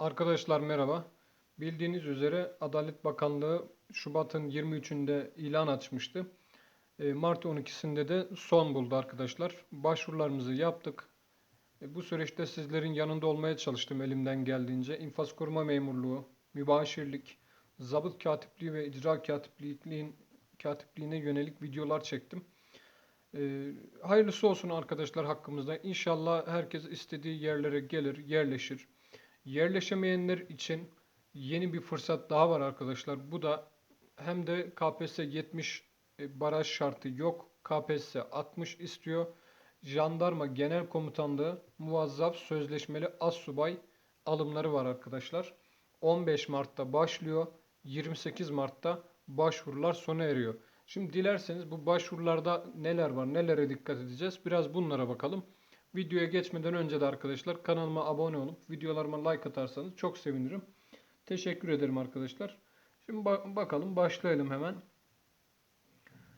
Arkadaşlar merhaba. Bildiğiniz üzere Adalet Bakanlığı Şubat'ın 23'ünde ilan açmıştı. E, Mart 12'sinde de son buldu arkadaşlar. Başvurularımızı yaptık. E, Bu süreçte sizlerin yanında olmaya çalıştım elimden geldiğince. İnfaz koruma memurluğu, mübaşirlik, zabıt katipliği ve icra katipliğin katipliğine yönelik videolar çektim. E, hayırlısı olsun arkadaşlar hakkımızda. İnşallah herkes istediği yerlere gelir, yerleşir. Yerleşemeyenler için yeni bir fırsat daha var arkadaşlar. Bu da hem de KPSS 70 e, baraj şartı yok. KPSS 60 istiyor. Jandarma Genel Komutanlığı muvazzaf sözleşmeli assubay alımları var arkadaşlar. 15 Mart'ta başlıyor. 28 Mart'ta başvurular sona eriyor. Şimdi dilerseniz bu başvurularda neler var, nelere dikkat edeceğiz? Biraz bunlara bakalım. Videoya geçmeden önce de arkadaşlar kanalıma abone olup videolarıma like atarsanız çok sevinirim. Teşekkür ederim arkadaşlar. Şimdi ba- bakalım başlayalım hemen.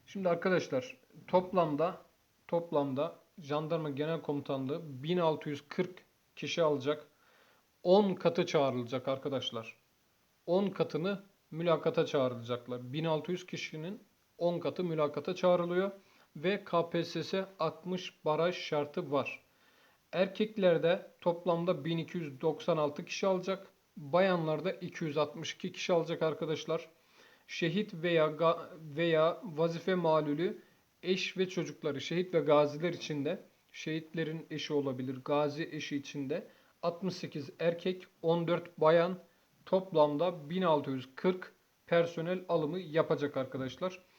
Şimdi arkadaşlar toplamda toplamda Jandarma Genel Komutanlığı 1640 kişi alacak. 10 katı çağrılacak arkadaşlar. 10 katını mülakata çağrılacaklar. 1600 kişinin 10 katı mülakata çağrılıyor ve KPSS 60 baraj şartı var. Erkeklerde toplamda 1296 kişi alacak. Bayanlarda 262 kişi alacak arkadaşlar. Şehit veya veya vazife malulü eş ve çocukları şehit ve gaziler için de şehitlerin eşi olabilir. Gazi eşi için de 68 erkek, 14 bayan toplamda 1640 personel alımı yapacak arkadaşlar.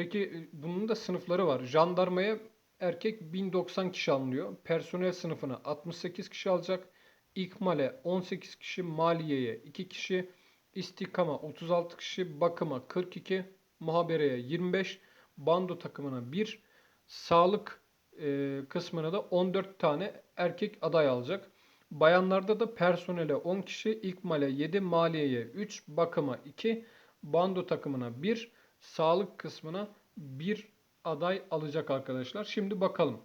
Peki e, bunun da sınıfları var. Jandarmaya erkek 1090 kişi alınıyor. Personel sınıfına 68 kişi alacak. İkmale 18 kişi, maliyeye 2 kişi, istikama 36 kişi, bakıma 42, muhabereye 25, bando takımına 1, sağlık e, kısmına da 14 tane erkek aday alacak. Bayanlarda da personele 10 kişi, ikmale 7, maliyeye 3, bakıma 2, bando takımına 1, sağlık kısmına 1 aday alacak arkadaşlar. Şimdi bakalım.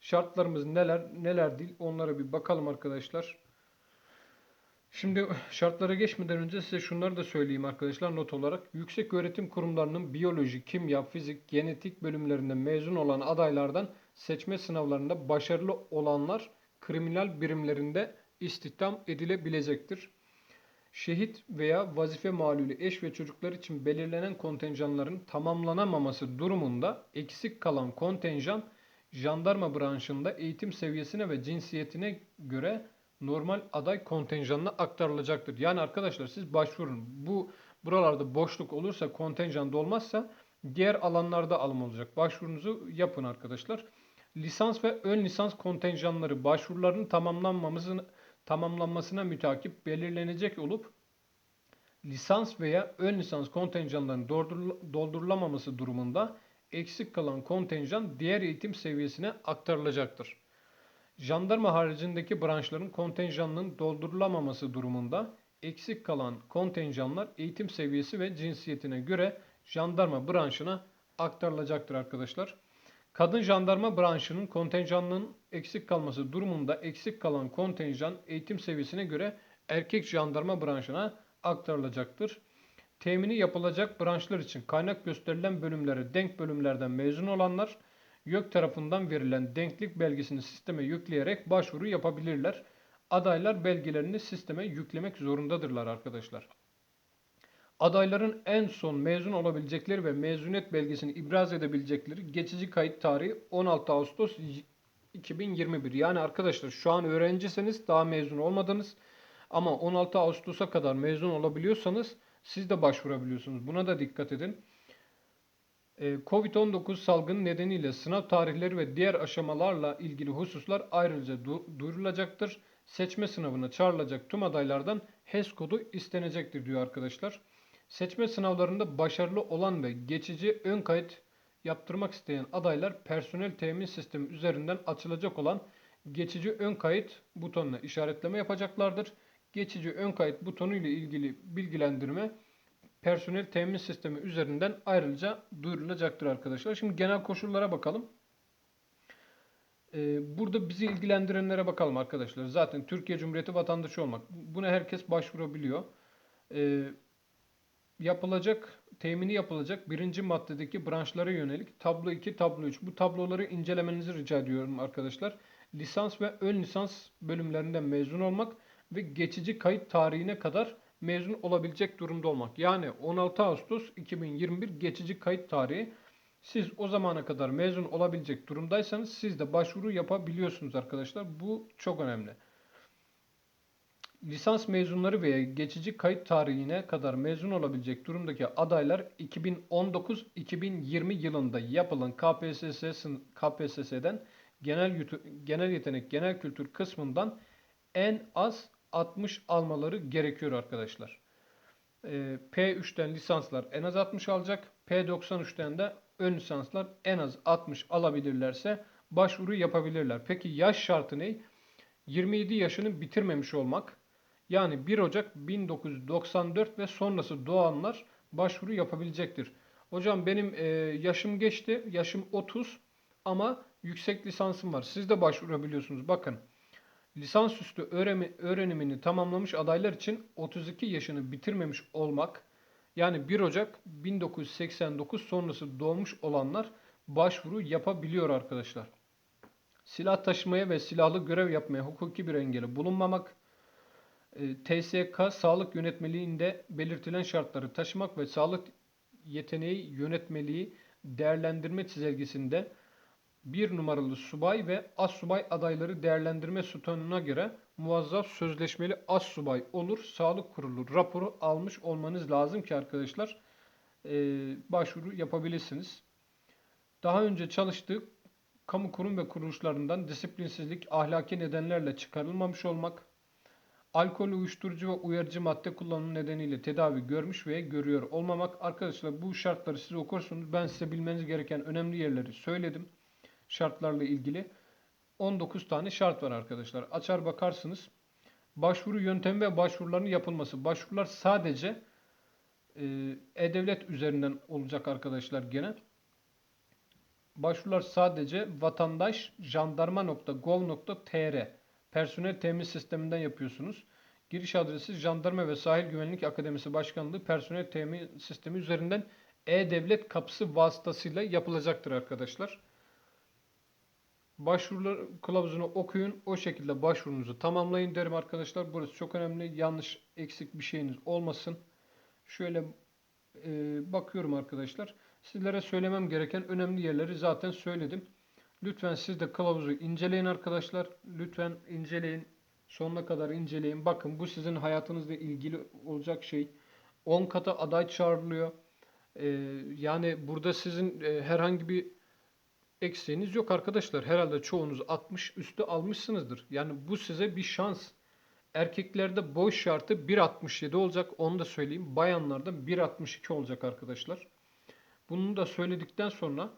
Şartlarımız neler neler değil onlara bir bakalım arkadaşlar. Şimdi şartlara geçmeden önce size şunları da söyleyeyim arkadaşlar not olarak. Yüksek öğretim kurumlarının biyoloji, kimya, fizik, genetik bölümlerinde mezun olan adaylardan seçme sınavlarında başarılı olanlar kriminal birimlerinde istihdam edilebilecektir. Şehit veya vazife malulü eş ve çocuklar için belirlenen kontenjanların tamamlanamaması durumunda eksik kalan kontenjan jandarma branşında eğitim seviyesine ve cinsiyetine göre normal aday kontenjanına aktarılacaktır. Yani arkadaşlar siz başvurun. Bu buralarda boşluk olursa kontenjan dolmazsa diğer alanlarda alım olacak. Başvurunuzu yapın arkadaşlar. Lisans ve ön lisans kontenjanları başvuruların tamamlanmamasını tamamlanmasına mütakip belirlenecek olup lisans veya ön lisans kontenjanlarının doldurul- doldurulamaması durumunda eksik kalan kontenjan diğer eğitim seviyesine aktarılacaktır. Jandarma haricindeki branşların kontenjanının doldurulamaması durumunda eksik kalan kontenjanlar eğitim seviyesi ve cinsiyetine göre jandarma branşına aktarılacaktır arkadaşlar. Kadın jandarma branşının kontenjanının eksik kalması durumunda eksik kalan kontenjan eğitim seviyesine göre erkek jandarma branşına aktarılacaktır. Temini yapılacak branşlar için kaynak gösterilen bölümlere denk bölümlerden mezun olanlar YÖK tarafından verilen denklik belgesini sisteme yükleyerek başvuru yapabilirler. Adaylar belgelerini sisteme yüklemek zorundadırlar arkadaşlar. Adayların en son mezun olabilecekleri ve mezuniyet belgesini ibraz edebilecekleri geçici kayıt tarihi 16 Ağustos 2021. Yani arkadaşlar şu an öğrenciseniz daha mezun olmadınız. Ama 16 Ağustos'a kadar mezun olabiliyorsanız siz de başvurabiliyorsunuz. Buna da dikkat edin. Ee, Covid-19 salgını nedeniyle sınav tarihleri ve diğer aşamalarla ilgili hususlar ayrıca du- duyurulacaktır. Seçme sınavına çağrılacak tüm adaylardan HES kodu istenecektir diyor arkadaşlar. Seçme sınavlarında başarılı olan ve geçici ön kayıt yaptırmak isteyen adaylar personel temin sistemi üzerinden açılacak olan geçici ön kayıt butonuna işaretleme yapacaklardır. Geçici ön kayıt butonu ile ilgili bilgilendirme personel temin sistemi üzerinden ayrıca duyurulacaktır arkadaşlar. Şimdi genel koşullara bakalım. Ee, burada bizi ilgilendirenlere bakalım arkadaşlar. Zaten Türkiye Cumhuriyeti vatandaşı olmak. Buna herkes başvurabiliyor. Yapılacak, temini yapılacak birinci maddedeki branşlara yönelik tablo 2, tablo 3. Bu tabloları incelemenizi rica ediyorum arkadaşlar. Lisans ve ön lisans bölümlerinden mezun olmak ve geçici kayıt tarihine kadar mezun olabilecek durumda olmak. Yani 16 Ağustos 2021 geçici kayıt tarihi. Siz o zamana kadar mezun olabilecek durumdaysanız siz de başvuru yapabiliyorsunuz arkadaşlar. Bu çok önemli. Lisans mezunları veya geçici kayıt tarihine kadar mezun olabilecek durumdaki adaylar 2019-2020 yılında yapılan KPSS, KPSS'den genel genel yetenek, genel kültür kısmından en az 60 almaları gerekiyor arkadaşlar. Ee, P3'ten lisanslar en az 60 alacak. P93'ten de ön lisanslar en az 60 alabilirlerse başvuru yapabilirler. Peki yaş şartı ne? 27 yaşını bitirmemiş olmak. Yani 1 Ocak 1994 ve sonrası doğanlar başvuru yapabilecektir. Hocam benim e, yaşım geçti. Yaşım 30 ama yüksek lisansım var. Siz de başvurabiliyorsunuz. Bakın. Lisansüstü öğrenimi, öğrenimini tamamlamış adaylar için 32 yaşını bitirmemiş olmak yani 1 Ocak 1989 sonrası doğmuş olanlar başvuru yapabiliyor arkadaşlar. Silah taşımaya ve silahlı görev yapmaya hukuki bir engeli bulunmamak, TSK sağlık yönetmeliğinde belirtilen şartları taşımak ve sağlık yeteneği yönetmeliği değerlendirme çizelgesinde bir numaralı subay ve as subay adayları değerlendirme sütununa göre muvazzaf sözleşmeli as subay olur. Sağlık kurulu raporu almış olmanız lazım ki arkadaşlar e, başvuru yapabilirsiniz. Daha önce çalıştığı kamu kurum ve kuruluşlarından disiplinsizlik, ahlaki nedenlerle çıkarılmamış olmak, alkol, uyuşturucu ve uyarıcı madde kullanımı nedeniyle tedavi görmüş ve görüyor olmamak. Arkadaşlar bu şartları siz okursunuz. Ben size bilmeniz gereken önemli yerleri söyledim. Şartlarla ilgili. 19 tane şart var arkadaşlar. Açar bakarsınız. Başvuru yöntemi ve başvuruların yapılması. Başvurular sadece e, e-devlet üzerinden olacak arkadaşlar gene. Başvurular sadece vatandaş jandarma.gov.tr personel temin sisteminden yapıyorsunuz. Giriş adresi Jandarma ve Sahil Güvenlik Akademisi Başkanlığı personel temin sistemi üzerinden e-devlet kapısı vasıtasıyla yapılacaktır arkadaşlar. Başvurular kılavuzunu okuyun. O şekilde başvurunuzu tamamlayın derim arkadaşlar. Burası çok önemli. Yanlış, eksik bir şeyiniz olmasın. Şöyle e, bakıyorum arkadaşlar. Sizlere söylemem gereken önemli yerleri zaten söyledim. Lütfen siz de kılavuzu inceleyin arkadaşlar. Lütfen inceleyin. Sonuna kadar inceleyin. Bakın bu sizin hayatınızla ilgili olacak şey. 10 kata aday çağrılıyor. Ee, yani burada sizin e, herhangi bir eksiğiniz yok arkadaşlar. Herhalde çoğunuz 60 üstü almışsınızdır. Yani bu size bir şans. Erkeklerde boy şartı 1.67 olacak. Onu da söyleyeyim. Bayanlarda 1.62 olacak arkadaşlar. Bunu da söyledikten sonra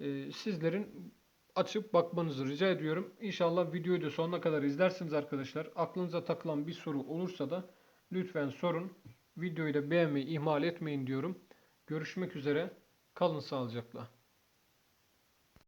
e, sizlerin açıp bakmanızı rica ediyorum. İnşallah videoyu da sonuna kadar izlersiniz arkadaşlar. Aklınıza takılan bir soru olursa da lütfen sorun. Videoyu da beğenmeyi ihmal etmeyin diyorum. Görüşmek üzere. Kalın sağlıcakla.